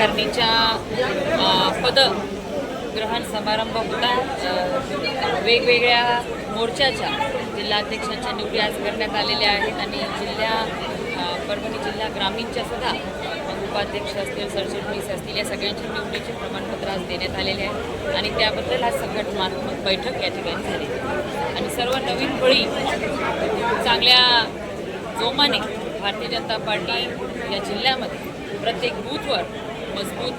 नवीन पद ग्रहण समारंभ होता वेगवेगळ्या मोर्चाच्या जिल्हाध्यक्षांच्या निवडी आज करण्यात आलेल्या आहेत आणि जिल्हा परभणी जिल्हा ग्रामीणच्या सुद्धा उपाध्यक्ष असतील सरचिटणीस असतील या सगळ्यांच्या निवडीचे प्रमाणपत्र आज देण्यात आलेले आहे आणि त्याबद्दल आज संघटनात्मक बैठक या ठिकाणी झाली. आणि सर्व नवीन बळी चांगल्या जोमाने भारतीय जनता पार्टी या जिल्ह्यामध्ये प्रत्येक बूथवर मजबूत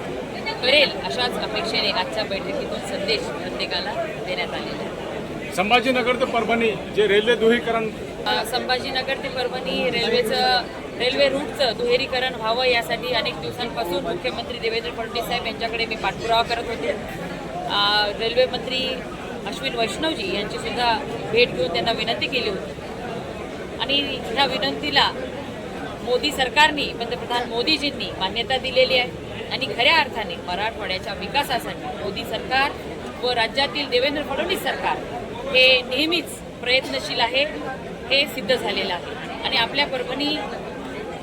करेल अशाच अपेक्षेने आजच्या बैठकीतून संदेश प्रत्येकाला देण्यात आलेला आहे. संभाजीनगर ते परभणी जे रेल्वे दुहीकरण संभाजीनगर ते परभणी रेल्वेचं रेल्वे रूटचं दुहेरीकरण व्हावं यासाठी अनेक दिवसांपासून मुख्यमंत्री देवेंद्र फडणवीस साहेब यांच्याकडे मी पाठपुरावा करत होते. रेल्वे मंत्री अश्विन वैष्णवजी यांची सुद्धा भेट घेऊन त्यांना विनंती केली होती. आणि ह्या विनंतीला मोदी सरकारने पंतप्रधान मोदीजींनी मान्यता दिलेली आहे. आणि खऱ्या अर्थाने मराठवाड्याच्या विकासासाठी मोदी सरकार व राज्यातील देवेंद्र फडणवीस सरकार हे नेहमीच प्रयत्नशील आहे हे सिद्ध झालेलं आहे. आणि आपल्या परभणी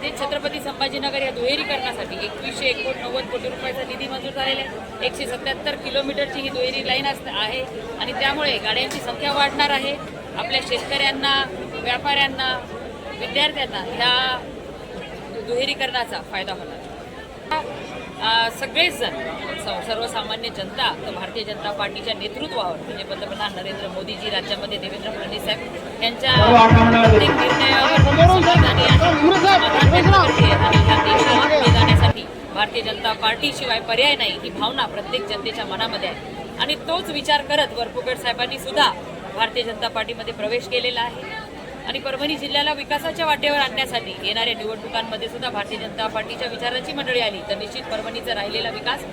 ते छत्रपती संभाजीनगर या दुहेरीकरणासाठी एकवीसशे एकोणनव्वद कोटी रुपयाचा निधी मंजूर झालेला आहे. एकशे सत्याहत्तर किलोमीटरची ही दुहेरी लाईन असत आहे. आणि त्यामुळे गाड्यांची संख्या वाढणार आहे. आपल्या शेतकऱ्यांना व्यापाऱ्यांना विद्यार्थ्यांना ह्या दुहेरीकरणाचा फायदा होणार सगळेच जण सर्वसामान्य जनता तर भारतीय जनता पार्टीच्या नेतृत्वावर म्हणजे पंतप्रधान नरेंद्र मोदीजी राज्यामध्ये देवेंद्र फडणवीस साहेब यांच्या प्रत्येक निर्णयावर जाण्यासाठी भारतीय जनता पार्टीशिवाय पर्याय नाही ही भावना प्रत्येक जनतेच्या मनामध्ये आहे. आणि तोच विचार करत वरपुगड साहेबांनी सुद्धा भारतीय जनता पार्टीमध्ये प्रवेश केलेला आहे. आणि परभणी जिल्ह्याला विकासाच्या वाटेवर आणण्यासाठी येणाऱ्या निवडणुकांमध्ये सुद्धा भारतीय जनता पार्टीच्या विचारांची मंडळी आली. तर निश्चित परभणीचा राहिलेला विकास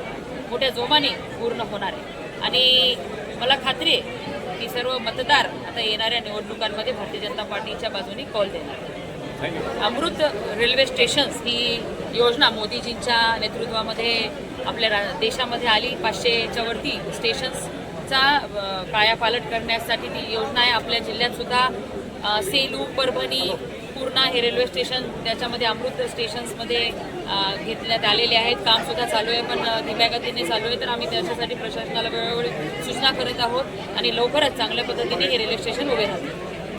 मोठ्या जोमाने पूर्ण होणार आहे. आणि मला खात्री आहे की सर्व मतदार आता येणाऱ्या निवडणुकांमध्ये भारतीय जनता पार्टीच्या बाजूने कॉल देणार अमृत रेल्वे स्टेशन्स ही योजना मोदीजींच्या नेतृत्वामध्ये आपल्या रा- देशामध्ये आली. पाचशेच्या वरती स्टेशन्सचा कायापालट करण्यासाठी ती योजना आहे. आपल्या जिल्ह्यात सुद्धा सेलू परभणी पूर्णा हे रेल्वे स्टेशन त्याच्यामध्ये अमृत स्टेशन्समध्ये घेतण्यात आलेले आहेत. कामसुद्धा चालू आहे पण धीम्या गतीने चालू आहे. तर आम्ही त्याच्यासाठी प्रशासनाला वेळोवेळी सूचना करत आहोत आणि लवकरच चांगल्या पद्धतीने हे रेल्वे स्टेशन उभे राहतील.